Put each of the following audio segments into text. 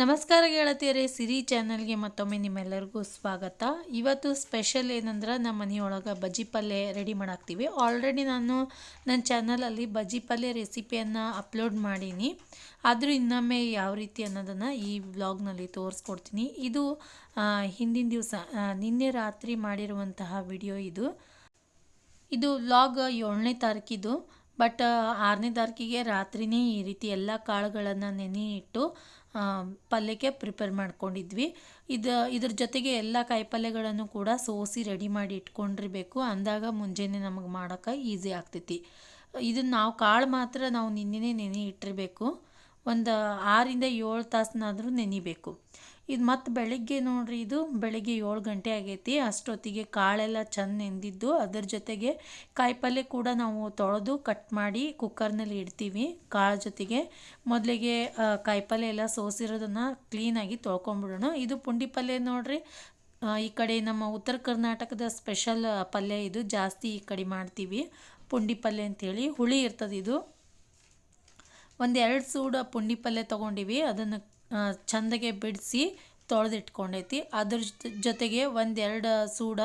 ನಮಸ್ಕಾರ ಗೆಳತಿಯರೇ, ಸಿರಿ ಚಾನಲ್ಗೆ ಮತ್ತೊಮ್ಮೆ ನಿಮ್ಮೆಲ್ಲರಿಗೂ ಸ್ವಾಗತ. ಇವತ್ತು ಸ್ಪೆಷಲ್ ಏನಂದ್ರೆ, ನಮ್ಮ ಮನೆಯೊಳಗೆ ಬಜ್ಜಿ ಪಲ್ಯ ರೆಡಿ ಮಾಡಾಕ್ತೀವಿ. ಆಲ್ರೆಡಿ ನಾನು ನನ್ನ ಚಾನಲಲ್ಲಿ ಬಜ್ಜಿ ಪಲ್ಯ ರೆಸಿಪಿಯನ್ನು ಅಪ್ಲೋಡ್ ಮಾಡೀನಿ. ಆದರೂ ಇನ್ನೊಮ್ಮೆ ಯಾವ ರೀತಿ ಅನ್ನೋದನ್ನು ಈ ವ್ಲಾಗ್ನಲ್ಲಿ ತೋರಿಸ್ಕೊಡ್ತೀನಿ. ಇದು ಹಿಂದಿನ ದಿವಸ ನಿನ್ನೆ ರಾತ್ರಿ ಮಾಡಿರುವಂತಹ ವಿಡಿಯೋ ಇದು. ಇದು ವ್ಲಾಗ್ ಏಳನೇ ತಾರೀಕಿದು. ಬಟ್ ಆರನೇ ತಾರೀಕಿಗೆ ರಾತ್ರಿನೇ ಈ ರೀತಿ ಎಲ್ಲ ಕಾಳುಗಳನ್ನು ನೆನೆ ಇಟ್ಟು ಪಲ್ಯಕ್ಕೆ ಪ್ರಿಪೇರ್ ಮಾಡ್ಕೊಂಡಿದ್ವಿ. ಇದು, ಇದ್ರ ಜೊತೆಗೆ ಎಲ್ಲ ಕಾಯಿಪಲ್ಯಗಳನ್ನು ಕೂಡ ಸೋಸಿ ರೆಡಿ ಮಾಡಿ ಇಟ್ಕೊಂಡಿರಬೇಕು. ಅಂದಾಗ ಮುಂಜಾನೆ ನಮಗೆ ಮಾಡೋಕ್ಕೆ ಈಸಿ ಆಗ್ತೈತಿ. ಇದನ್ನು ನಾವು ಕಾಳು ಮಾತ್ರ ನಾವು ನಿನ್ನೆನೇ ನೆನೆ ಇಟ್ಟಿರಬೇಕು. ಒಂದು ಆರಿಂದ ಏಳು ತಾಸನಾದರೂ ನೆನಿಬೇಕು. ಇದು ಮತ್ತು ಬೆಳಿಗ್ಗೆ ನೋಡ್ರಿ, ಇದು ಬೆಳಿಗ್ಗೆ ಏಳು ಗಂಟೆ ಆಗೈತಿ. ಅಷ್ಟೊತ್ತಿಗೆ ಕಾಳೆಲ್ಲ ಚೆಂದ ನೆಂದಿದ್ದು. ಅದ್ರ ಜೊತೆಗೆ ಕಾಯಿಪಲ್ಯ ಕೂಡ ನಾವು ತೊಳೆದು ಕಟ್ ಮಾಡಿ ಕುಕ್ಕರ್ನಲ್ಲಿ ಇಡ್ತೀವಿ. ಕಾಳು ಜೊತೆಗೆ ಮೊದಲಿಗೆ ಕಾಯಿಪಲ್ಯ ಎಲ್ಲ ಸೋಸಿರೋದನ್ನು ಕ್ಲೀನಾಗಿ ತೊಳ್ಕೊಂಬಿಡೋಣ ಇದು ಪುಂಡಿ ಪಲ್ಯ ನೋಡ್ರಿ. ಈ ಕಡೆ ನಮ್ಮ ಉತ್ತರ ಕರ್ನಾಟಕದ ಸ್ಪೆಷಲ್ ಪಲ್ಯ ಇದು. ಜಾಸ್ತಿ ಈ ಕಡೆ ಮಾಡ್ತೀವಿ. ಪುಂಡಿ ಪಲ್ಯ ಅಂಥೇಳಿ ಹುಳಿ ಇರ್ತದೆ ಇದು ಒಂದು ಎರಡು ಸೂಡ ಪುಂಡಿ ಪಲ್ಯ ತೊಗೊಂಡಿವಿ. ಅದನ್ನು ಚಂದಗೆ ಬಿಡಿಸಿ ತೊಳೆದಿಟ್ಕೊಂಡೈತಿ. ಅದ್ರ ಜೊತೆ- ಜೊತೆಗೆ ಒಂದೆರಡು ಸೂಡ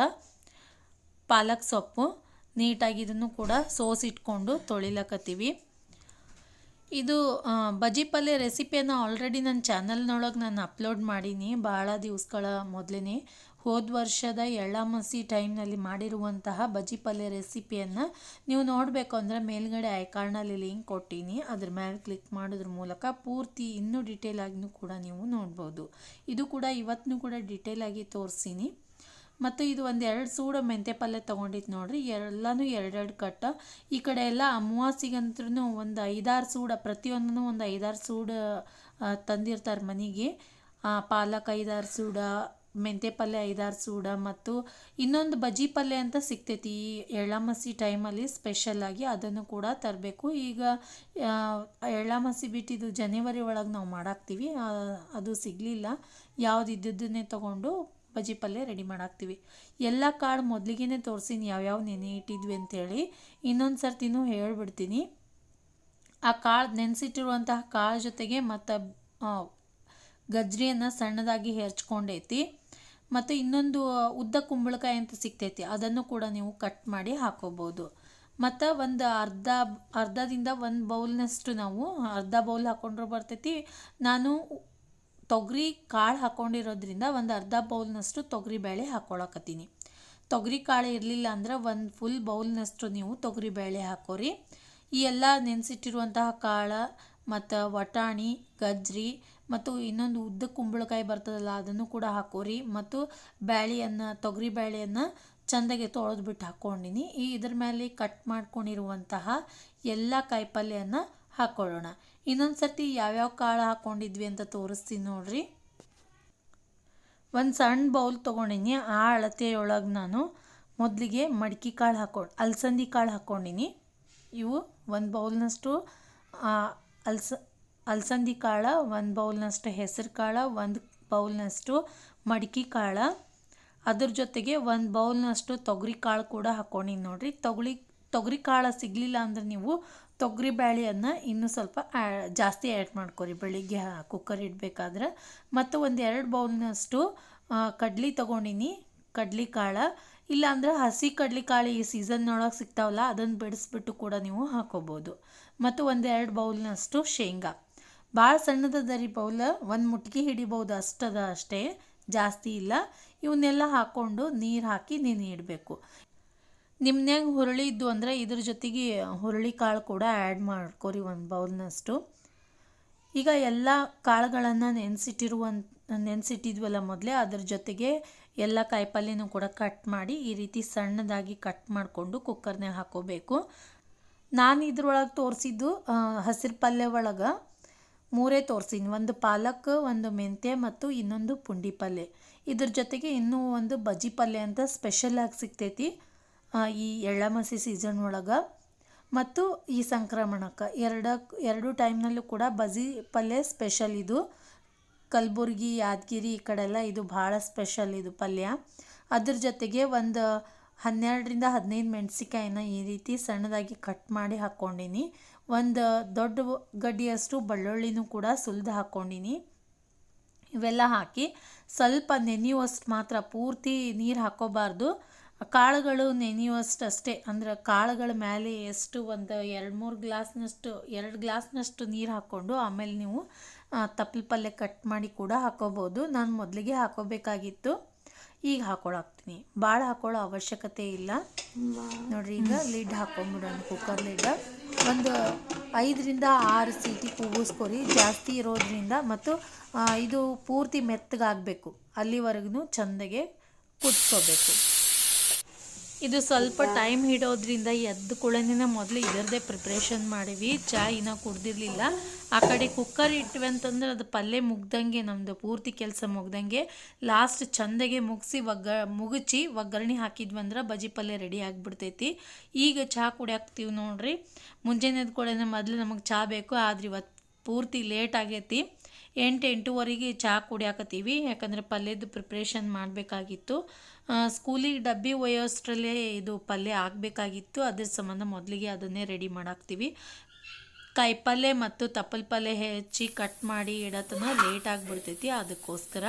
ಪಾಲಕ್ ಸೊಪ್ಪು ನೀಟಾಗಿ ಇದನ್ನು ಕೂಡ ಸೋಸಿಟ್ಕೊಂಡು ತೊಳಿಲಕತ್ತೀವಿ. ಇದು ಬಜಿ ಪಲ್ಯ ರೆಸಿಪಿಯನ್ನು ಆಲ್ರೆಡಿ ನನ್ನ ಚಾನಲ್ನೊಳಗೆ ನಾನು ಅಪ್ಲೋಡ್ ಮಾಡೀನಿ. ಭಾಳ ದಿವಸಗಳ ಮೊದಲೇ ಹೋದ ವರ್ಷದ ಎಳ್ಳಾಮಸಿ ಟೈಮ್ನಲ್ಲಿ ಮಾಡಿರುವಂತಹ ಬಜ್ಜಿ ಪಲ್ಯ ರೆಸಿಪಿಯನ್ನು ನೀವು ನೋಡಬೇಕು ಅಂದರೆ ಮೇಲ್ಗಡೆ ಐಕಾರ್ಡ್ನಲ್ಲಿ ಲಿಂಕ್ ಕೊಟ್ಟೀನಿ. ಅದ್ರ ಮೇಲೆ ಕ್ಲಿಕ್ ಮಾಡೋದ್ರ ಮೂಲಕ ಪೂರ್ತಿ ಇನ್ನೂ ಡಿಟೇಲ್ ಆಗಿನೂ ಕೂಡ ನೀವು ನೋಡ್ಬೋದು. ಇದು ಕೂಡ ಇವತ್ತೂ ಕೂಡ ಡಿಟೇಲ್ ಆಗಿ ತೋರಿಸೀನಿ. ಮತ್ತು ಇದು ಒಂದು ಎರಡು ಸೂಡ ಮೆಂತ್ಯ ಪಲ್ಯ ತೊಗೊಂಡಿದ್ದು ನೋಡಿರಿ. ಎಲ್ಲನೂ ಎರಡೆರಡು ಕಟ್ಟ. ಈ ಕಡೆ ಎಲ್ಲ ಅಮಾವಾಸಿಗಂತ್ರೂ ಒಂದು ಐದಾರು ಸೂಡ ಪ್ರತಿಯೊಂದೂ ಒಂದು ಐದಾರು ಸೂಡ ತಂದಿರ್ತಾರೆ ಮನೆಗೆ. ಪಾಲಕ್ ಐದಾರು ಸೂಡ ಮೆಂತ್ಯ ಪಲ್ಯ ಐದಾರು ಸೂಡ ಮತ್ತು ಇನ್ನೊಂದು ಬಜ್ಜಿ ಪಲ್ಯ ಅಂತ ಸಿಗ್ತೈತಿ. ಈ ಎಳ್ಳಮಸಿ ಟೈಮಲ್ಲಿ ಸ್ಪೆಷಲಾಗಿ ಅದನ್ನು ಕೂಡ ತರಬೇಕು. ಈಗ ಎಳ್ಳಮಸಿ ಬಿಟ್ಟಿದ್ದು ಜನವರಿ ಒಳಗೆ ನಾವು ಮಾಡಾಕ್ತೀವಿ. ಅದು ಸಿಗಲಿಲ್ಲ. ಯಾವ್ದು ಇದ್ದದ್ದನ್ನೇ ತೊಗೊಂಡು ಬಜ್ಜಿ ಪಲ್ಯ ರೆಡಿ ಮಾಡಾಕ್ತೀವಿ. ಎಲ್ಲ ಕಾಳು ಮೊದಲಿಗೆ ತೋರಿಸಿನಿ, ಯಾವ್ಯಾವ ನೆನೆ ಇಟ್ಟಿದ್ವಿ ಅಂಥೇಳಿ ಇನ್ನೊಂದು ಸರ್ತಿನೂ ಹೇಳಿಬಿಡ್ತೀನಿ. ಆ ಕಾಳು ನೆನೆಸಿಟ್ಟಿರುವಂತಹ ಕಾಳು ಜೊತೆಗೆ ಮತ್ತು ಗಜ್ರಿಯನ್ನು ಸಣ್ಣದಾಗಿ ಹೆರ್ಚ್ಕೊಂಡೈತಿ. ಮತ್ತು ಇನ್ನೊಂದು ಉದ್ದ ಕುಂಬಳಕಾಯಿ ಅಂತ ಸಿಗ್ತೈತಿ, ಅದನ್ನು ಕೂಡ ನೀವು ಕಟ್ ಮಾಡಿ ಹಾಕೋಬೋದು. ಮತ್ತು ಒಂದು ಅರ್ಧ, ಅರ್ಧದಿಂದ ಒಂದು ಬೌಲ್ನಷ್ಟು ನಾವು ಅರ್ಧ ಬೌಲ್ ಹಾಕೊಂಡ್ರು ಬರ್ತೈತಿ. ನಾನು ತೊಗರಿ ಕಾಳು ಹಾಕ್ಕೊಂಡಿರೋದ್ರಿಂದ ಒಂದು ಅರ್ಧ ಬೌಲ್ನಷ್ಟು ತೊಗರಿ ಬೇಳೆ ಹಾಕ್ಕೊಳಕತ್ತೀನಿ ತೊಗರಿ ಕಾಳು ಇರಲಿಲ್ಲ ಅಂದ್ರೆ ಒಂದು ಫುಲ್ ಬೌಲ್ನಷ್ಟು ನೀವು ತೊಗರಿ ಬೇಳೆ ಹಾಕೋರಿ. ಈ ಎಲ್ಲ ನೆನೆಸಿಟ್ಟಿರುವಂತಹ ಕಾಳು ಮತ್ತು ವಟಾಣಿ, ಗಜ್ರಿ ಮತ್ತು ಇನ್ನೊಂದು ಉದ್ದ ಕುಂಬಳಕಾಯಿ ಬರ್ತದಲ್ಲ, ಅದನ್ನು ಕೂಡ ಹಾಕೋರಿ. ಮತ್ತು ಬ್ಯಾಳಿಯನ್ನು, ತೊಗರಿ ಬೇಳೆಯನ್ನು ತೊಳೆದು ಬಿಟ್ಟು ಹಾಕ್ಕೊಂಡಿನಿ. ಈ ಇದ್ರ ಮೇಲೆ ಕಟ್ ಮಾಡ್ಕೊಂಡಿರುವಂತಹ ಎಲ್ಲ ಕಾಯಿಪಲ್ಯನ ಹಾಕ್ಕೊಳ್ಳೋಣ ಇನ್ನೊಂದು ಸರ್ತಿ ಯಾವ್ಯಾವ ಕಾಳು ಹಾಕ್ಕೊಂಡಿದ್ವಿ ಅಂತ ತೋರಿಸ್ತೀನಿ ನೋಡ್ರಿ. ಒಂದು ಸಣ್ಣ ಬೌಲ್ ತೊಗೊಂಡಿನಿ. ಆ ಅಳತೆಯೊಳಗೆ ನಾನು ಮೊದಲಿಗೆ ಮಡಿಕೆ ಕಾಳು ಹಾಕೊಂಡು ಅಲಸಂದಿ ಕಾಳು ಹಾಕ್ಕೊಂಡಿನಿ. ಇವು ಒಂದು ಬೌಲ್ನಷ್ಟು ಅಲ್ಸ ಅಲಸಂದಿ ಕಾಳು, ಒಂದು ಬೌಲ್ನಷ್ಟು ಹೆಸರು ಕಾಳು, ಒಂದು ಬೌಲ್ನಷ್ಟು ಮಡಿಕೆ ಕಾಳು. ಅದ್ರ ಜೊತೆಗೆ ಒಂದು ಬೌಲ್ನಷ್ಟು ತೊಗರಿ ಕಾಳು ಕೂಡ ಹಾಕ್ಕೊಂಡಿನಿ ನೋಡಿರಿ. ತೊಗರಿ ತೊಗರಿ ಕಾಳು ಸಿಗಲಿಲ್ಲ ಅಂದ್ರೆ ನೀವು ತೊಗರಿ ಬ್ಯಾಳೆಯನ್ನು ಇನ್ನೂ ಸ್ವಲ್ಪ ಜಾಸ್ತಿ ಆ್ಯಡ್ ಮಾಡ್ಕೊರಿ. ಬೆಳಿಗ್ಗೆ ಕುಕ್ಕರ್ ಇಡಬೇಕಾದ್ರೆ. ಮತ್ತು ಒಂದು ಎರಡು ಬೌಲ್ನಷ್ಟು ಕಡ್ಲಿ ತೊಗೊಂಡಿನಿ, ಕಡ್ಲಿ ಕಾಳು. ಇಲ್ಲಾಂದ್ರೆ ಹಸಿ ಕಡ್ಲಿ ಕಾಳು ಈ ಸೀಸನ್ನೊಳಗೆ ಸಿಗ್ತಾವಲ್ಲ ಅದನ್ನು ಬಿಡಿಸ್ಬಿಟ್ಟು ಕೂಡ ನೀವು ಹಾಕೋಬೋದು. ಮತ್ತು ಒಂದೆರಡು ಬೌಲ್ನಷ್ಟು ಶೇಂಗಾ. ಭಾಳ ಸಣ್ಣದದ ರೀ ಬೌಲ್. ಒಂದು ಮುಟ್ಗಿ ಹಿಡಿಬೋದು ಅಷ್ಟದ ಅಷ್ಟೇ. ಜಾಸ್ತಿ ಇಲ್ಲ. ಇವನ್ನೆಲ್ಲ ಹಾಕ್ಕೊಂಡು ನೀರು ಹಾಕಿ ನೆನೆ ಇಡಬೇಕು. ನಿಮ್ನ್ಯಾಗ ಹುರುಳಿ ಇದ್ದು ಅಂದರೆ ಇದ್ರ ಜೊತೆಗೆ ಹುರುಳಿ ಕಾಳು ಕೂಡ ಆ್ಯಡ್ ಮಾಡ್ಕೊರಿ ಒಂದು ಬೌಲ್ನಷ್ಟು. ಈಗ ಎಲ್ಲ ಕಾಳುಗಳನ್ನು ನೆನೆಸಿಟ್ಟಿರುವಂತ ನೆನೆಸಿಟ್ಟಿದ್ವಲ್ಲ ಮೊದಲೇ, ಅದ್ರ ಜೊತೆಗೆ ಎಲ್ಲ ಕಾಯಿಪಲ್ಯನೂ ಕೂಡ ಕಟ್ ಮಾಡಿ ಈ ರೀತಿ ಸಣ್ಣದಾಗಿ ಕಟ್ ಮಾಡಿಕೊಂಡು ಕುಕ್ಕರ್ನಾಗ ಹಾಕೋಬೇಕು. ನಾನು ಇದ್ರೊಳಗೆ ತೋರಿಸಿದ್ದು ಹಸಿರು ಪಲ್ಯ ಒಳಗೆ ಮೂರೇ ತೋರಿಸಿನಿ ಒಂದು ಪಾಲಕ್, ಒಂದು ಮೆಂತ್ಯ ಮತ್ತು ಇನ್ನೊಂದು ಪುಂಡಿ ಪಲ್ಯ ಇದ್ರ ಜೊತೆಗೆ ಇನ್ನೂ ಒಂದು ಬಜ್ಜಿ ಪಲ್ಯ ಅಂತ ಸ್ಪೆಷಲಾಗಿ ಸಿಗ್ತೈತಿ ಈ ಎಳ್ಳಮಸಿ ಸೀಸನ್ ಒಳಗೆ. ಮತ್ತು ಈ ಸಂಕ್ರಮಣಕ್ಕೆ ಎರಡಕ್ಕೆ ಎರಡು ಟೈಮ್ನಲ್ಲೂ ಕೂಡ ಬಜ್ಜಿ ಪಲ್ಯ ಸ್ಪೆಷಲ್ ಇದು. ಕಲಬುರ್ಗಿ, ಯಾದಗಿರಿ ಈ ಕಡೆಲ್ಲ ಇದು ಭಾಳ ಸ್ಪೆಷಲ್ ಇದು ಪಲ್ಯ. ಅದ್ರ ಜೊತೆಗೆ ಒಂದು ಹನ್ನೆರಡರಿಂದ ಹದಿನೈದು ಮೆಣಸಿಕಾಯಿನ ಈ ರೀತಿ ಸಣ್ಣದಾಗಿ ಕಟ್ ಮಾಡಿ ಹಾಕ್ಕೊಂಡಿನಿ ಒಂದು ದೊಡ್ಡ ಗಡ್ಡಿಯಷ್ಟು ಬೆಳ್ಳುಳ್ಳಿನೂ ಕೂಡ ಸುಲಿದು ಹಾಕ್ಕೊಂಡಿನಿ. ಇವೆಲ್ಲ ಹಾಕಿ ಸ್ವಲ್ಪ ನೆನೆಯುವಷ್ಟು ಮಾತ್ರ ಪೂರ್ತಿ ನೀರು ಹಾಕೋಬಾರ್ದು. ಕಾಳುಗಳು ನೆನೆಯುವಷ್ಟು ಅಷ್ಟೇ ಅಂದ್ರೆ ಕಾಳುಗಳ ಮೇಲೆ ಎಷ್ಟು ಒಂದು ಎರಡು ಮೂರು ಗ್ಲಾಸ್ನಷ್ಟು ಎರಡು ಗ್ಲಾಸ್ನಷ್ಟು ನೀರು ಹಾಕ್ಕೊಂಡು ಆಮೇಲೆ ನೀವು ತಪ್ಪಲು ಪಲ್ಯ ಕಟ್ ಮಾಡಿ ಕೂಡ ಹಾಕೋಬೋದು. ನಾನು ಮೊದಲಿಗೆ ಹಾಕೋಬೇಕಾಗಿತ್ತು. ಈಗ ಹಾಕೊಳಾಕ್ತೀನಿ ಭಾಳ ಹಾಕೊಳ್ಳೋ ಅವಶ್ಯಕತೆ ಇಲ್ಲ. ನೋಡ್ರಿ ಈಗ ಲಿಡ್ ಹಾಕೊಂಬಿಡೋಣ ಕುಕ್ಕರ್ ಲಿಡ್. ಒಂದು ಐದರಿಂದ ಆರು ಸೀಟಿ ಕೂಗಿಸ್ಕೊರಿ ಜಾಸ್ತಿ ಇರೋದ್ರಿಂದ ಮತ್ತು ಇದು ಪೂರ್ತಿ ಮೆತ್ತಗಾಗಬೇಕು. ಅಲ್ಲಿವರೆಗೂ ಚಂದಗೆ ಕುದಿಸ್ಕೋಬೇಕು ಇದು ಸ್ವಲ್ಪ ಟೈಮ್ ಹಿಡೋದ್ರಿಂದ ಎದ್ದು ಕುಳನಿನ ಮೊದಲು ಇದರದೇ ಪ್ರಿಪ್ರೇಷನ್ ಮಾಡೀವಿ. ಚಾ ಇನ್ನ ಕುಡ್ದಿರ್ಲಿಲ್ಲ. ಆ ಕಡೆ ಕುಕ್ಕರ್ ಇಟ್ವಿ ಅಂತಂದ್ರೆ ಅದು ಪಲ್ಯ ಮುಗ್ದಂಗೆ ನಮ್ಮದು ಪೂರ್ತಿ ಕೆಲಸ ಮುಗ್ದಂಗೆ. ಲಾಸ್ಟ್ ಚಂದಗೆ ಮುಗಿಸಿ ಒಗ್ಗ, ಮುಗುಚಿ ಒಗ್ಗರಣೆ ಹಾಕಿದ್ವಿ ಅಂದ್ರೆ ಬಜಿ ಪಲ್ಯ ರೆಡಿ ಆಗಿಬಿಡ್ತೈತಿ. ಈಗ ಚಹಾ ಕುಡಿಯಾಕ್ತೀವಿ ನೋಡ್ರಿ. ಮುಂಜಾನೆ ಎದ್ಕೊಳ್ಳೋಣ ಮೊದಲು ನಮಗೆ ಚಹಾ ಬೇಕು, ಆದ್ರೆ ಇವತ್ತು ಪೂರ್ತಿ ಲೇಟ್ ಆಗೈತಿ. ಎಂಟು, ಎಂಟೂವರೆಗೆ ಚಹಾ ಕುಡಿಯಾಕತ್ತೀವಿ ಯಾಕಂದರೆ ಪಲ್ಯದ ಪ್ರಿಪ್ರೇಷನ್ ಮಾಡಬೇಕಾಗಿತ್ತು. ಸ್ಕೂಲಿಗೆ ಡಬ್ಬಿ ಒಯ್ಯೋಷ್ಟರಲ್ಲೇ ಇದು ಪಲ್ಯ ಆಗಬೇಕಾಗಿತ್ತು. ಅದ್ರ ಸಂಬಂಧ ಮೊದಲಿಗೆ ಅದನ್ನೇ ರೆಡಿ ಮಾಡಾಕ್ತೀವಿ. ಕಾಯಿಪಲ್ಯ ಮತ್ತು ತಪ್ಪಲ್ ಪಲ್ಯ ಹೆಚ್ಚಿ ಕಟ್ ಮಾಡಿ ಇಡೋತನ ಲೇಟ್ ಆಗಿಬಿಡ್ತೈತಿ. ಅದಕ್ಕೋಸ್ಕರ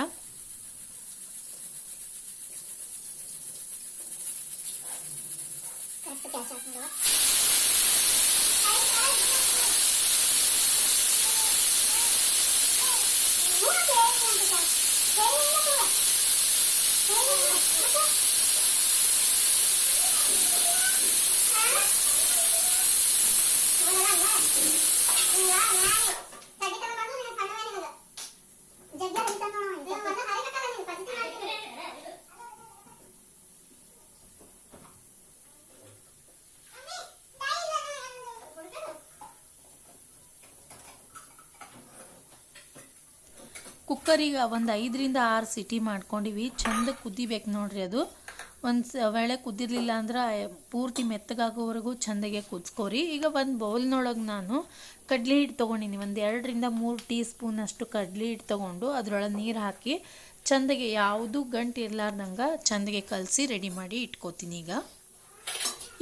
ಕುಕ್ಕರಿಗೆ ಒಂದು ಐದರಿಂದ ಆರು ಸಿಟಿ ಮಾಡ್ಕೊಂಡಿವಿ. ಚಂದ ಕುದಿಬೇಕು ನೋಡ್ರಿ ಅದು. ಒಂದು ವೇಳೆ ಕುದ್ದಿರಲಿಲ್ಲ ಅಂದ್ರೆ ಪೂರ್ತಿ ಮೆತ್ತಗಾಗೋವರೆಗೂ ಚಂದಗೆ ಕುದಿಸ್ಕೋರಿ. ಈಗ ಒಂದು ಬೌಲ್ನೊಳಗೆ ನಾನು ಕಡ್ಲೆ ಹಿಟ್ಟು ತೊಗೊಂಡಿನಿ. ಒಂದು ಎರಡರಿಂದ ಮೂರು ಟೀ ಸ್ಪೂನ್ ಅಷ್ಟು ಕಡಲೆ ಹಿಟ್ಟು ತೊಗೊಂಡು ಅದರೊಳಗೆ ನೀರು ಹಾಕಿ ಚಂದಗೆ ಯಾವುದೂ ಗಂಟು ಇರಲಾರ್ದಂಗೆ ಚಂದಗೆ ಕಲಸಿ ರೆಡಿ ಮಾಡಿ ಇಟ್ಕೋತೀನಿ ಈಗ.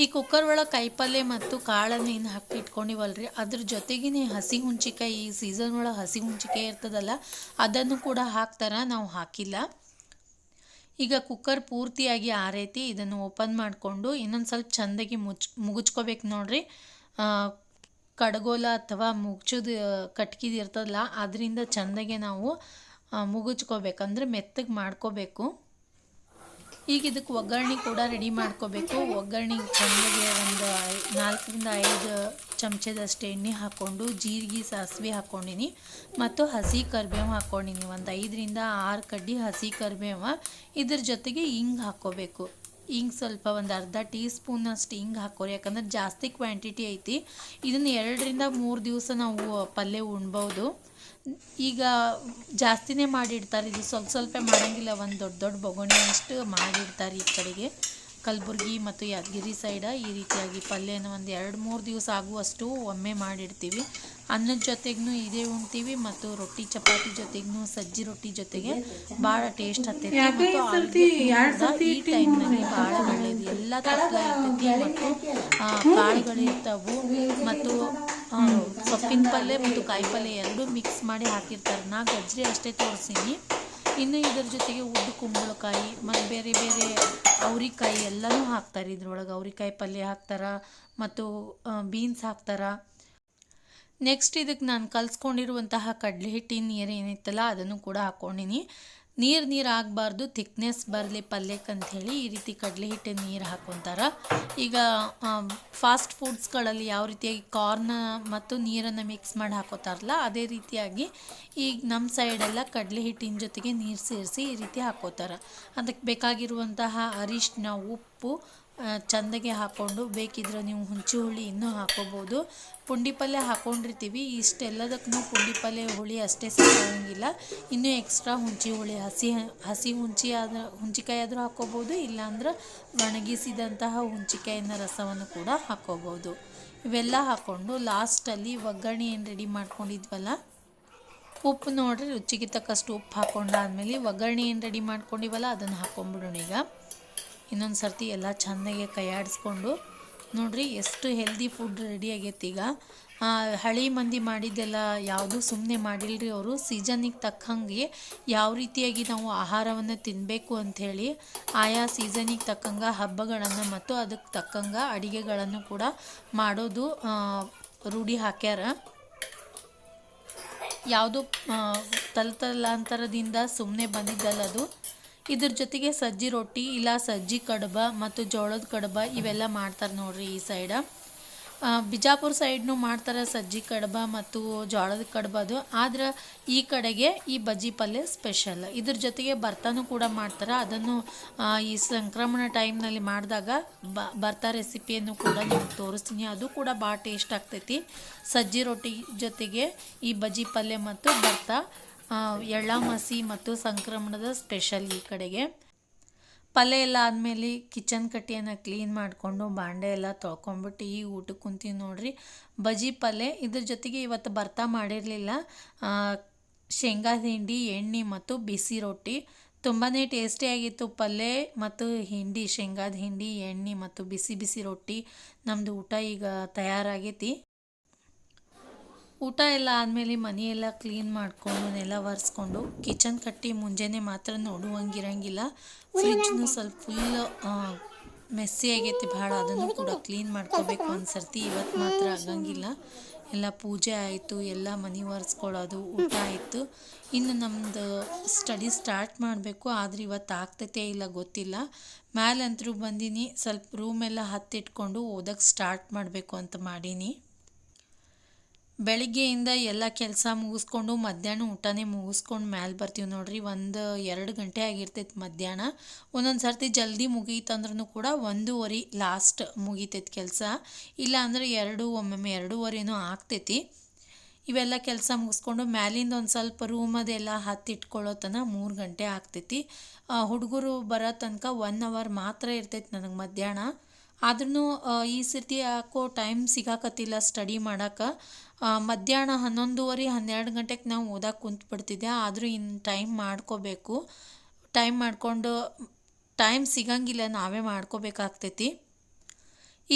ಈ ಕುಕ್ಕರ್ ಒಳಗೆ ಕಾಯಿಪಲ್ಲೆ ಮತ್ತು ಕಾಳನ್ನು ಏನು ಹಾಕಿ ಇಟ್ಕೊಂಡಿವಲ್ರಿ. ಅದ್ರ ಜೊತೆಗೇ ಹಸಿ ಹುಂಚಿಕಾಯಿ ಈ ಸೀಸನ್ ಒಳಗೆ ಹಸಿ ಹುಂಚಿಕಾಯಿ ಇರ್ತದಲ್ಲ, ಅದನ್ನು ಕೂಡ ಹಾಕ್ತಾರೆ. ನಾವು ಹಾಕಿಲ್ಲ. ಈಗ ಕುಕ್ಕರ್ ಪೂರ್ತಿಯಾಗಿ ಆರೈತಿ ಇದನ್ನು ಓಪನ್ ಮಾಡಿಕೊಂಡು ಇನ್ನೊಂದು ಸ್ವಲ್ಪ ಚಂದಾಗಿ ಮುಚ್ ಮುಗಿಸ್ಕೋಬೇಕು ನೋಡ್ರಿ. ಕಡಗೋಲ ಅಥವಾ ಮುಗ್ಚೋದು ಕಟ್ಕಿದು ಇರ್ತದಲ್ಲ ಅದರಿಂದ ಚಂದಾಗೆ ನಾವು ಆ, ಮುಗುಚ್ಕೋಬೇಕಂದ್ರೆ ಮೆತ್ತಗೆ ಮಾಡ್ಕೋಬೇಕು. ಈಗ ಇದಕ್ಕೆ ಒಗ್ಗರಣೆ ಕೂಡ ರೆಡಿ ಮಾಡ್ಕೋಬೇಕು. ಒಗ್ಗರಣೆ ಚಂದಗೆ ಒಂದು ನಾಲ್ಕರಿಂದ ಐದು ಚಮಚದಷ್ಟು ಎಣ್ಣೆ ಹಾಕ್ಕೊಂಡು, ಜೀರಿಗೆ, ಸಾಸಿವೆ ಹಾಕ್ಕೊಂಡಿನಿ. ಮತ್ತು ಹಸಿ ಕರಿಬೇವು ಹಾಕ್ಕೊಂಡಿನಿ. ಒಂದು ಐದರಿಂದ ಆರು ಕಡ್ಡಿ ಹಸಿ ಕರಿಬೇವು ಇದ್ರ ಜೊತೆಗೆ ಹಿಂಗೆ ಹಾಕ್ಕೋಬೇಕು. ಹಿಂಗೆ ಸ್ವಲ್ಪ ಒಂದು ಅರ್ಧ ಟೀ ಸ್ಪೂನಷ್ಟು ಹಿಂಗೆ ಹಾಕೋರಿ ಯಾಕಂದ್ರೆ ಜಾಸ್ತಿ ಕ್ವಾಂಟಿಟಿ ಐತಿ. ಇದನ್ನು ಎರಡರಿಂದ ಮೂರು ದಿವಸ ನಾವು ಪಲ್ಯ ಉಣ್ಬೋದು. ಈಗ ಜಾಸ್ತಿನೇ ಮಾಡಿಡ್ತಾರೆ. ಇದು ಸ್ವಲ್ಪ ಸ್ವಲ್ಪ ಮಾಡಂಗಿಲ್ಲ. ಒಂದು ದೊಡ್ಡ ದೊಡ್ಡ ಬೊಗಣಿ ಅಷ್ಟು ಮಾಡಿಡ್ತಾರೆ ಈ ಕಡೆಗೆ. ಕಲಬುರ್ಗಿ ಮತ್ತು ಯಾದಗಿರಿ ಸೈಡ ಈ ರೀತಿಯಾಗಿ ಪಲ್ಯನ ಒಂದು ಎರಡು ಮೂರು ದಿವಸ ಆಗುವಷ್ಟು ಒಮ್ಮೆ ಮಾಡಿಡ್ತೀವಿ. ಅನ್ನದ ಜೊತೆಗೂ ಇದೇ ಉಣ್ತೀವಿ ಮತ್ತು ರೊಟ್ಟಿ ಚಪಾತಿ ಜೊತೆಗೂ ಸಜ್ಜಿ ರೊಟ್ಟಿ ಜೊತೆಗೆ ಭಾಳ ಟೇಸ್ಟ್ ಹತ್ತೈತಿ ಮತ್ತು ಈ ಟೈಮ್ನಲ್ಲಿ ಭಾಳ ಒಳ್ಳೆಯದು ಎಲ್ಲ ತರಕಾರಿ ಇರ್ತೈತಿ ಮತ್ತು ಸೊಪ್ಪಿನ ಪಲ್ಯ ಮತ್ತು ಕಾಯಿ ಪಲ್ಯ ಎರಡೂ ಮಿಕ್ಸ್ ಮಾಡಿ ಹಾಕಿರ್ತಾರೆ. ನಾ ಗಜ್ರಿ ಅಷ್ಟೇ ತೋರಿಸೀನಿ. ಇನ್ನು ಇದ್ರ ಜೊತೆಗೆ ಉದ್ದು ಕುಂಬಳಕಾಯಿ, ಮತ್ತು ಬೇರೆ ಬೇರೆ ಅವ್ರಿಕಾಯಿ ಎಲ್ಲನೂ ಹಾಕ್ತಾರೆ ಇದ್ರೊಳಗೆ. ಅವ್ರಿಕಾಯಿ ಪಲ್ಯ ಹಾಕ್ತಾರೆ ಮತ್ತು ಬೀನ್ಸ್ ಹಾಕ್ತಾರ. ನೆಕ್ಸ್ಟ್ ಇದಕ್ಕೆ ನಾನು ಕಲಿಸ್ಕೊಂಡಿರುವಂತಹ ಕಡಲೆ ಹಿಟ್ಟಿನ ನೀರು ಏನಿತ್ತಲ್ಲ, ಅದನ್ನು ಕೂಡ ಹಾಕ್ಕೊಂಡಿನಿ ನೀರು ನೀರು ಆಗಬಾರ್ದು ಥಿಕ್ನೆಸ್ ಬರಲಿ ಪಲ್ಯಕ್ಕೆ ಅಂಥೇಳಿ ಈ ರೀತಿ ಕಡಲೆ ಹಿಟ್ಟಿನ ನೀರು ಹಾಕ್ಕೊಂತಾರ ಈಗ ಫಾಸ್ಟ್ ಫುಡ್ಸ್ಗಳಲ್ಲಿ ಯಾವ ರೀತಿಯಾಗಿ ಕಾರ್ನ ಮತ್ತು ನೀರನ್ನು ಮಿಕ್ಸ್ ಮಾಡಿ ಹಾಕೋತಾರಲ್ಲ, ಅದೇ ರೀತಿಯಾಗಿ ಈಗ ನಮ್ಮ ಸೈಡೆಲ್ಲ ಕಡಲೆ ಹಿಟ್ಟಿನ ಜೊತೆಗೆ ನೀರು ಸೇರಿಸಿ ಈ ರೀತಿ ಹಾಕೋತಾರೆ. ಅದಕ್ಕೆ ಬೇಕಾಗಿರುವಂತಹ ಅರಿಶಿನ ಉಪ್ಪು ಆ, ಚಂದಗೆ ಹಾಕ್ಕೊಂಡು ಬೇಕಿದ್ರೆ ನೀವು ಹುಂಚಿ ಹುಳಿ ಇನ್ನೂ ಹಾಕೋಬೋದು. ಪುಂಡಿ ಪಲ್ಯ ಹಾಕ್ಕೊಂಡಿರ್ತೀವಿ ಇಷ್ಟೆಲ್ಲದಕ್ಕೂ ಪುಂಡಿ ಪಲ್ಯ ಹುಳಿ ಅಷ್ಟೇ ಸಾಕಾಗಂಗಿಲ್ಲ. ಇನ್ನೂ ಎಕ್ಸ್ಟ್ರಾ ಹುಂಚಿ ಹುಳಿ ಹಸಿ ಹಸಿ ಹುಂಚಿ ಆದ್ರೆ ಹುಂಚಿಕಾಯಿ ಆದರೂ ಹಾಕ್ಕೋಬೋದು ಇಲ್ಲಾಂದ್ರೆ ಒಣಗಿಸಿದಂತಹ ಹುಣ್ಚಿಕಾಯಿನ ರಸವನ್ನು ಕೂಡ ಹಾಕ್ಕೋಬೋದು ಇವೆಲ್ಲ ಹಾಕ್ಕೊಂಡು ಲಾಸ್ಟಲ್ಲಿ ಒಗ್ಗರಣೆ ಏನು ರೆಡಿ ಮಾಡ್ಕೊಂಡಿದ್ವಲ್ಲ ಉಪ್ಪು ನೋಡ್ರಿ ರುಚಿಗೆ ತಕ್ಕಷ್ಟು ಉಪ್ಪು ಹಾಕೊಂಡಾದ್ಮೇಲೆ ಒಗ್ಗರಣೆ ಏನು ರೆಡಿ ಮಾಡ್ಕೊಂಡಿವಲ್ಲ ಅದನ್ನು ಹಾಕ್ಕೊಂಬಿಡೋಣ ಈಗ. ಇನ್ನೊಂದು ಸರ್ತಿ ಎಲ್ಲ ಚೆಂದಾಗೆ ಕೈಯಾಡಿಸ್ಕೊಂಡು. ನೋಡ್ರಿ ಎಷ್ಟು ಹೆಲ್ದಿ ಫುಡ್ ರೆಡಿ ಆಗೈತಿ ಈಗ. ಹಳಿ ಮಂದಿ ಮಾಡಿದ್ದೆಲ್ಲ ಯಾವುದು ಸುಮ್ಮನೆ ಮಾಡಿಲ್ಲರಿ ಅವರು. ಸೀಸನಿಗೆ ತಕ್ಕಂಗೆ ಯಾವ ರೀತಿಯಾಗಿ ನಾವು ಆಹಾರವನ್ನು ತಿನ್ನಬೇಕು ಅಂಥೇಳಿ ಆಯಾ ಸೀಸನಿಗೆ ತಕ್ಕಂಗೆ ಹಬ್ಬಗಳನ್ನು ಮತ್ತು ಅದಕ್ಕೆ ತಕ್ಕಂಗೆ ಅಡಿಗೆಗಳನ್ನು ಕೂಡ ಮಾಡೋದು ರೂಢಿ ಹಾಕ್ಯಾರ. ಯಾವುದು ತಲತಲಾಂತರದಿಂದ ಸುಮ್ಮನೆ ಬಂದಿದ್ದಲ್ಲ ಅದು. ಇದ್ರ ಜೊತೆಗೆ ಸಜ್ಜಿ ರೊಟ್ಟಿ ಇಲ್ಲ ಸಜ್ಜಿ ಕಡಬ ಮತ್ತು ಜೋಳದ ಕಡಬ ಇವೆಲ್ಲ ಮಾಡ್ತಾರೆ ನೋಡ್ರಿ ಈ ಸೈಡ. ಬಿಜಾಪುರ ಸೈಡ್ನು ಮಾಡ್ತಾರೆ ಸಜ್ಜಿ ಕಡಬ ಮತ್ತು ಜೋಳದ ಕಡಬದು ಆದ್ರೆ ಈ ಕಡೆಗೆ ಈ ಬಜ್ಜಿ ಪಲ್ಯ ಸ್ಪೆಷಲ್. ಇದ್ರ ಜೊತೆಗೆ ಭರ್ತಾನೂ ಕೂಡ ಮಾಡ್ತಾರೆ. ಅದನ್ನು ಈ ಸಂಕ್ರಮಣ ಟೈಮ್ನಲ್ಲಿ ಮಾಡಿದಾಗ ಬ, ಭರ್ತಾ ರೆಸಿಪಿಯನ್ನು ಕೂಡ ನಿಮ್ಗೆ ತೋರಿಸ್ತೀನಿ. ಅದು ಕೂಡ ಭಾಳ ಟೇಸ್ಟ್ ಆಗ್ತೈತಿ. ಸಜ್ಜಿ ರೊಟ್ಟಿ ಜೊತೆಗೆ ಈ ಬಜ್ಜಿ ಪಲ್ಯ ಮತ್ತು ಭರ್ತಾ ಎಳ್ಳ ಮಸಿ ಮತ್ತು ಸಂಕ್ರಮಣದ ಸ್ಪೆಷಲ್ ಈ ಕಡೆಗೆ. ಪಲ್ಯ ಎಲ್ಲ ಆದಮೇಲೆ ಕಿಚನ್ ಕಟ್ಟಿಯನ್ನು ಕ್ಲೀನ್ ಮಾಡಿಕೊಂಡು ಬಾಂಡೆ ಎಲ್ಲ ತೊಳ್ಕೊಂಬಿಟ್ಟು ಈ ಊಟಕ್ಕೆ ಕುಂತೀವಿ ನೋಡ್ರಿ. ಬಜಿ ಪಲ್ಯ ಇದ್ರ ಜೊತೆಗೆ ಇವತ್ತು ಬರ್ತಾ ಮಾಡಿರಲಿಲ್ಲ. ಶೇಂಗಾ ಹಿಂಡಿ, ಎಣ್ಣೆ ಮತ್ತು ಬಿಸಿ ರೊಟ್ಟಿ. ತುಂಬಾ ಟೇಸ್ಟಿಯಾಗಿತ್ತು ಪಲ್ಯ ಮತ್ತು ಹಿಂಡಿ, ಶೇಂಗಾದ ಹಿಂಡಿ, ಎಣ್ಣೆ ಮತ್ತು ಬಿಸಿ ಬಿಸಿ ರೊಟ್ಟಿ. ನಮ್ಮದು ಊಟ ಈಗ ತಯಾರಾಗೈತಿ. ಊಟ ಎಲ್ಲ ಆದಮೇಲೆ ಮನೆಯೆಲ್ಲ ಕ್ಲೀನ್ ಮಾಡಿಕೊಂಡು, ನೆಲ ಒರೆಸ್ಕೊಂಡು ಕಿಚನ್ ಕಟ್ಟಿ ಮುಂಜಾನೆ ಮಾತ್ರ ನೋಡುವಂಗಿರಂಗಿಲ್ಲ. ಫ್ರಿಜ್ನು ಸ್ವಲ್ಪ ಫುಲ್ ಮೆಸ್ಸಿ ಆಗೈತಿ ಭಾಳ. ಅದನ್ನು ಕೂಡ ಕ್ಲೀನ್ ಮಾಡ್ಕೋಬೇಕು ಅನ್ಸರ್ತಿ. ಇವತ್ತು ಮಾತ್ರ ಆಗಂಗಿಲ್ಲ. ಎಲ್ಲ ಪೂಜೆ ಆಯಿತು, ಎಲ್ಲ ಮನೆ ಒರೆಸ್ಕೊಳ್ಳೋದು, ಊಟ ಆಯಿತು. ಇನ್ನು ನಮ್ಮದು ಸ್ಟಡಿ ಸ್ಟಾರ್ಟ್ ಮಾಡಬೇಕು. ಆದ್ರೆ ಇವತ್ತು ಆಗ್ತೈತೆ ಇಲ್ಲ ಗೊತ್ತಿಲ್ಲ. ಮ್ಯಾಲಂತರೂ ಬಂದೀನಿ. ಸ್ವಲ್ಪ ರೂಮೆಲ್ಲ ಹತ್ತಿಟ್ಕೊಂಡು ಓದಕ್ಕೆ ಸ್ಟಾರ್ಟ್ ಮಾಡಬೇಕು ಅಂತ ಮಾಡೀನಿ. ಬೆಳಿಗ್ಗೆಯಿಂದ ಎಲ್ಲ ಕೆಲಸ ಮುಗಿಸ್ಕೊಂಡು ಮಧ್ಯಾಹ್ನ ಊಟನೇ ಮುಗಿಸ್ಕೊಂಡು ಮ್ಯಾಲೆ ಬರ್ತೀವಿ ನೋಡ್ರಿ. ಒಂದು ಎರಡು ಗಂಟೆ ಆಗಿರ್ತೈತೆ ಮಧ್ಯಾಹ್ನ. ಒಂದೊಂದು ಸರ್ತಿ ಜಲ್ದಿ ಮುಗೀತಂದ್ರೂ ಕೂಡ ಒಂದೂವರೆ ಲಾಸ್ಟ್ ಮುಗೀತೈತೆ ಕೆಲಸ. ಇಲ್ಲ ಅಂದರೆ ಎರಡು, ಒಮ್ಮೊಮ್ಮೆ ಎರಡೂವರೆನೂ ಆಗ್ತೈತಿ. ಇವೆಲ್ಲ ಕೆಲಸ ಮುಗಿಸ್ಕೊಂಡು ಮ್ಯಾಲಿಂದ ಒಂದು ಸ್ವಲ್ಪ ರೂಮ್ ಅದೆಲ್ಲ ಹತ್ತಿಟ್ಕೊಳ್ಳೋ ತನಕ ಮೂರು ಗಂಟೆ ಆಗ್ತೈತಿ. ಹುಡುಗರು ಬರೋ ತನಕ ಒನ್ ಅವರ್ ಮಾತ್ರ ಇರ್ತೈತಿ ನನಗೆ ಮಧ್ಯಾಹ್ನ. ಆದ್ರೂ ಈ ಸರ್ತಿ ಯಾಕೋ ಟೈಮ್ ಸಿಗಾಕತ್ತಿಲ್ಲ ಸ್ಟಡಿ ಮಾಡೋಕೆ. ಮಧ್ಯಾಹ್ನ ಹನ್ನೊಂದುವರೆ, ಹನ್ನೆರಡು ಗಂಟೆಗೆ ನಾವು ಓದಕ್ಕೆ ಕುಂತ್ಬಿಡ್ತಿದ್ದೆ. ಆದರೂ ಇನ್ನು ಟೈಮ್ ಮಾಡ್ಕೋಬೇಕು. ಟೈಮ್ ಮಾಡಿಕೊಂಡು ಟೈಮ್ ಸಿಗಂಗಿಲ್ಲ, ನಾವೇ ಮಾಡ್ಕೋಬೇಕಾಗ್ತೈತಿ.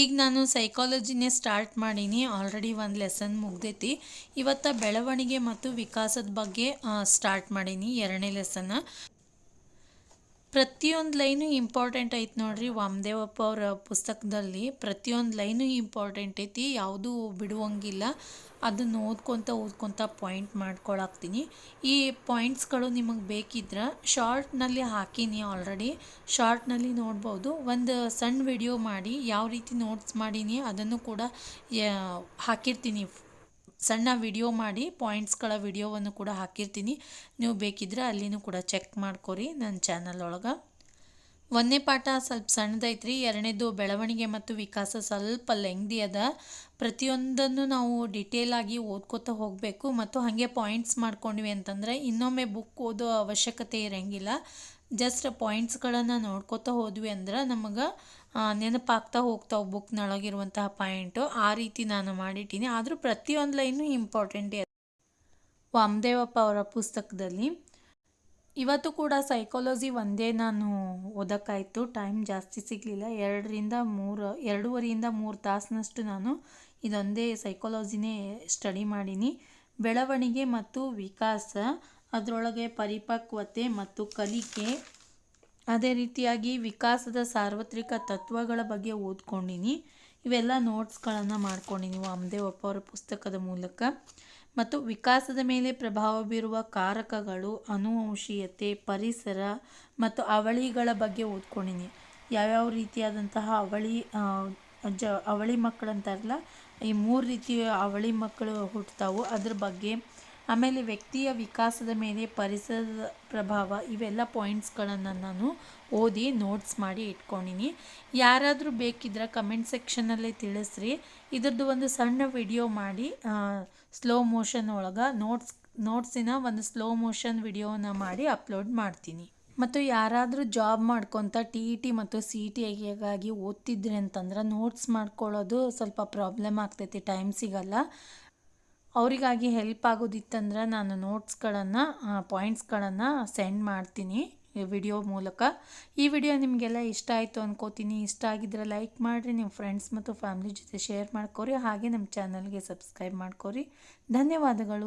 ಈಗ ನಾನು ಸೈಕಾಲಜಿನೇ ಸ್ಟಾರ್ಟ್ ಮಾಡೀನಿ. ಆಲ್ರೆಡಿ ಒಂದು ಲೆಸನ್ ಮುಗ್ದೈತಿ. ಇವತ್ತು ಬೆಳವಣಿಗೆ ಮತ್ತು ವಿಕಾಸದ ಬಗ್ಗೆ ಸ್ಟಾರ್ಟ್ ಮಾಡೀನಿ. ಎರಡನೇ ಲೆಸನ್ನ ಪ್ರತಿಯೊಂದು ಲೈನು ಇಂಪಾರ್ಟೆಂಟ್ ಐತಿ ನೋಡ್ರಿ. ವಾಮದೇವಪ್ಪ ಅವರ ಪುಸ್ತಕದಲ್ಲಿ ಪ್ರತಿಯೊಂದು ಲೈನು ಇಂಪಾರ್ಟೆಂಟ್ ಐತಿ. ಯಾವುದೂ ಬಿಡುವಂಗಿಲ್ಲ. ಅದನ್ನು ಓದ್ಕೊತ ಓದ್ಕೊತ ಪಾಯಿಂಟ್ ಮಾಡ್ಕೊಳಾಕ್ತೀನಿ. ಈ ಪಾಯಿಂಟ್ಸ್ಗಳು ನಿಮಗೆ ಬೇಕಿದ್ರೆ ಶಾರ್ಟ್ನಲ್ಲಿ ಹಾಕೀನಿ ಆಲ್ರೆಡಿ ಶಾರ್ಟ್ನಲ್ಲಿ ನೋಡ್ಬೋದು. ಒಂದು ಸಣ್ಣ ವಿಡಿಯೋ ಮಾಡಿ ಯಾವ ರೀತಿ ನೋಟ್ಸ್ ಮಾಡೀನಿ ಅದನ್ನು ಕೂಡ ಹಾಕಿರ್ತೀನಿ. ಸಣ್ಣ ವಿಡಿಯೋ ಮಾಡಿ ಪಾಯಿಂಟ್ಸ್ಗಳ ವಿಡಿಯೋವನ್ನು ಕೂಡ ಹಾಕಿರ್ತೀನಿ. ನೀವು ಬೇಕಿದ್ರೆ ಅಲ್ಲಿನೂ ಕೂಡ ಚೆಕ್ ಮಾಡ್ಕೊರಿ ನನ್ನ ಚಾನಲ್ ಒಳಗೆ. ಒಂದನೇ ಪಾಠ ಸ್ವಲ್ಪ ಸಣ್ಣದೈತ್ರಿ. ಎರಡನೇದು ಬೆಳವಣಿಗೆ ಮತ್ತು ವಿಕಾಸ ಸ್ವಲ್ಪ ಲೆಂಗ್ದಿ ಅದ. ಪ್ರತಿಯೊಂದನ್ನು ನಾವು ಡಿಟೇಲ್ ಆಗಿ ಓದ್ಕೋತಾ ಹೋಗಬೇಕು. ಮತ್ತು ಹಾಗೆ ಪಾಯಿಂಟ್ಸ್ ಮಾಡ್ಕೊಂಡ್ವಿ ಅಂತಂದರೆ ಇನ್ನೊಮ್ಮೆ ಬುಕ್ ಓದೋ ಅವಶ್ಯಕತೆ ಇರೋಂಗಿಲ್ಲ. ಜಸ್ಟ್ ಪಾಯಿಂಟ್ಸ್ಗಳನ್ನು ನೋಡ್ಕೋತಾ ಹೋದ್ವಿ ಅಂದ್ರೆ ನಮಗೆ ನೆನಪಾಗ್ತಾ ಹೋಗ್ತಾವೆ ಬುಕ್ನೊಳಗಿರುವಂತಹ ಪಾಯಿಂಟು. ಆ ರೀತಿ ನಾನು ಮಾಡಿಟ್ಟೀನಿ. ಆದರೂ ಪ್ರತಿಯೊಂದು ಲೈನು ಇಂಪಾರ್ಟೆಂಟೇ ವಾಮದೇವಪ್ಪ ಅವರ ಪುಸ್ತಕದಲ್ಲಿ. ಇವತ್ತು ಕೂಡ ಸೈಕಾಲಜಿ ಒಂದೇ ನಾನು ಓದೋಕ್ಕಾಯಿತು. ಟೈಮ್ ಜಾಸ್ತಿ ಸಿಗಲಿಲ್ಲ. ಎರಡರಿಂದ ಮೂರು, ಎರಡೂವರೆಯಿಂದ ಮೂರು ತಾಸಿನಷ್ಟು ನಾನು ಇದೊಂದೇ ಸೈಕಾಲಜಿನೇ ಸ್ಟಡಿ ಮಾಡೀನಿ. ಬೆಳವಣಿಗೆ ಮತ್ತು ವಿಕಾಸ, ಅದರೊಳಗೆ ಪರಿಪಕ್ವತೆ ಮತ್ತು ಕಲಿಕೆ ಅದೇ ರೀತಿಯಾಗಿ ವಿಕಾಸದ ಸಾರ್ವತ್ರಿಕ ತತ್ವಗಳ ಬಗ್ಗೆ ಓದ್ಕೊಂಡಿನಿ. ಇವೆಲ್ಲ ನೋಟ್ಸ್ಗಳನ್ನು ಮಾಡ್ಕೊಂಡಿನಿ ವಾಮದೇವಪ್ಪ ಅವರ ಪುಸ್ತಕದ ಮೂಲಕ. ಮತ್ತು ವಿಕಾಸದ ಮೇಲೆ ಪ್ರಭಾವ ಬೀರುವ ಕಾರಕಗಳು, ಅನುವಂಶೀಯತೆ, ಪರಿಸರ ಮತ್ತು ಅವಳಿಗಳ ಬಗ್ಗೆ ಓದ್ಕೊಂಡಿನಿ. ಯಾವ್ಯಾವ ರೀತಿಯಾದಂತಹ ಅವಳಿ ಜ, ಅವಳಿ ಮಕ್ಕಳು ಅಂತಾರಲ್ಲ ಈ ಮೂರು ರೀತಿಯ ಅವಳಿ ಮಕ್ಕಳು ಹುಟ್ಟುತ್ತಾವೋ ಅದ್ರ ಬಗ್ಗೆ ಆಮೇಲೆ ವ್ಯಕ್ತಿಯ ವಿಕಾಸದ ಮೇಲೆ ಪರಿಸರದ ಪ್ರಭಾವ, ಇವೆಲ್ಲ ಪಾಯಿಂಟ್ಸ್ಗಳನ್ನು ನಾನು ಓದಿ ನೋಟ್ಸ್ ಮಾಡಿ ಇಟ್ಕೊಂಡಿನಿ. ಯಾರಾದರೂ ಬೇಕಿದ್ರೆ ಕಮೆಂಟ್ ಸೆಕ್ಷನಲ್ಲಿ ತಿಳಿಸ್ರಿ. ಇದ್ರದ್ದು ಒಂದು ಸಣ್ಣ ವಿಡಿಯೋ ಮಾಡಿ ಸ್ಲೋ ಮೋಷನ್ ಒಳಗೆ ನೋಟ್ಸ್ ನೋಟ್ಸಿನ ಒಂದು ಸ್ಲೋ ಮೋಷನ್ ವಿಡಿಯೋನ ಮಾಡಿ ಅಪ್ಲೋಡ್ ಮಾಡ್ತೀನಿ. ಮತ್ತು ಯಾರಾದರೂ ಜಾಬ್ ಮಾಡ್ಕೊತ ಟಿ ಇ ಟಿ ಮತ್ತು ಸಿ ಇ ಟಿಗಾಗಿ ಓದ್ತಿದ್ರಿ ಅಂತಂದ್ರೆ ನೋಟ್ಸ್ ಮಾಡ್ಕೊಳ್ಳೋದು ಸ್ವಲ್ಪ ಪ್ರಾಬ್ಲಮ್ ಆಗ್ತೈತಿ ಟೈಮ್ ಸಿಗಲ್ಲ. ಅವರಿಗಾಗಿ ಹೆಲ್ಪ್ ಆಗೋದಿತ್ತಂದ್ರೆ ನಾನು ನೋಟ್ಸ್ಗಳನ್ನು ಪಾಯಿಂಟ್ಸ್ಗಳನ್ನು ಸೆಂಡ್ ಮಾಡ್ತೀನಿ ವಿಡಿಯೋ ಮೂಲಕ. ಈ ವಿಡಿಯೋ ನಿಮಗೆಲ್ಲ ಇಷ್ಟ ಆಯಿತು ಅನ್ಕೋತೀನಿ. ಇಷ್ಟ ಆಗಿದ್ರೆ ಲೈಕ್ ಮಾಡಿರಿ ನಿಮ್ಮ ಫ್ರೆಂಡ್ಸ್ ಮತ್ತು ಫ್ಯಾಮಿಲಿ ಜೊತೆ ಶೇರ್ ಮಾಡ್ಕೊರಿ. ಹಾಗೆ ನಮ್ಮ ಚಾನಲ್ಗೆ ಸಬ್ಸ್ಕ್ರೈಬ್ ಮಾಡ್ಕೊರಿ. ಧನ್ಯವಾದಗಳು.